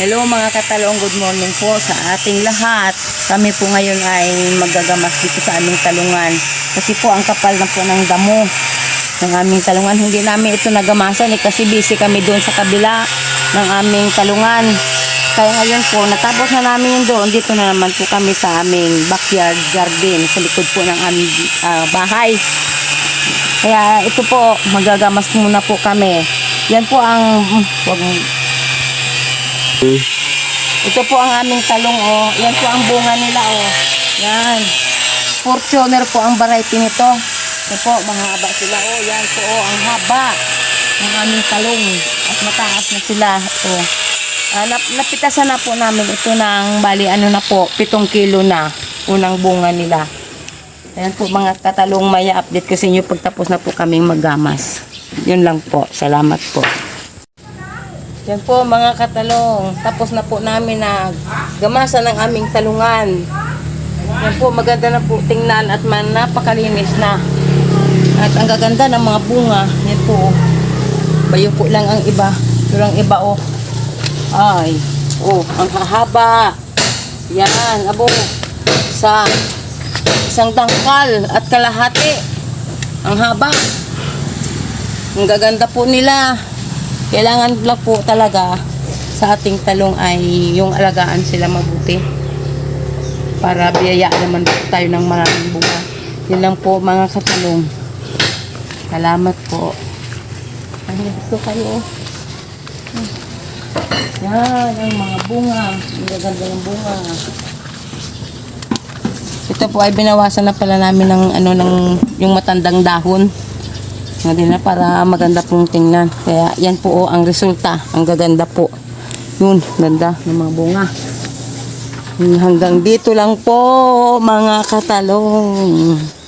Hello mga katalong, good morning po sa ating lahat. Kami po ngayon ay magagamas dito sa aming talungan. Kasi po ang kapal na po ng damo ng aming talungan. Hindi namin ito nagamasan eh, kasi busy kami doon sa kabila ng aming talungan. Kaya ngayon po, natapos na namin yun doon. Dito na naman po kami sa aming backyard garden sa likod po ng aming ah, bahay. Kaya ito po, magagamas muna po kami. Yan po ang, wag mo, ito po ang aming talong oh. Yan po ang bunga nila oh. Yan. Fortuner po ang variety nito. Ito po, mahaba sila oh. Yan po oh, ang haba ng aming talong. At mataas na sila oh. Ah, nap napitasan na po namin ito ng bali ano na po, 7 kilo na unang bunga nila. Ayan po mga katalong maya update ko sa inyo pagtapos na po kaming maggamas. Yun lang po. Salamat po. Yan po mga katalong. Tapos na po namin na gamasa ng aming talungan. Yan po maganda na po tingnan at man napakalinis na. At ang gaganda ng mga bunga. Yan po. Bayo po lang ang iba. Pero ang iba oh. Ay. Oh, ang hahaba. Yan. Abo. Sa isang dangkal at kalahati. Ang haba. Ang gaganda po nila. Kailangan lang po talaga sa ating talong ay yung alagaan sila mabuti. Para biyayaan naman tayo ng maraming bunga. Yun lang po mga katalong. Salamat po. Ay, gusto kayo. Yan, ang mga bunga. Ang gaganda ng bunga. Ito po ay binawasan na pala namin ng ano ng yung matandang dahon. Na para maganda pong tingnan. Kaya yan po oh, ang resulta. Ang gaganda po. Yun, ganda ng mga bunga. Hanggang dito lang po mga katalong.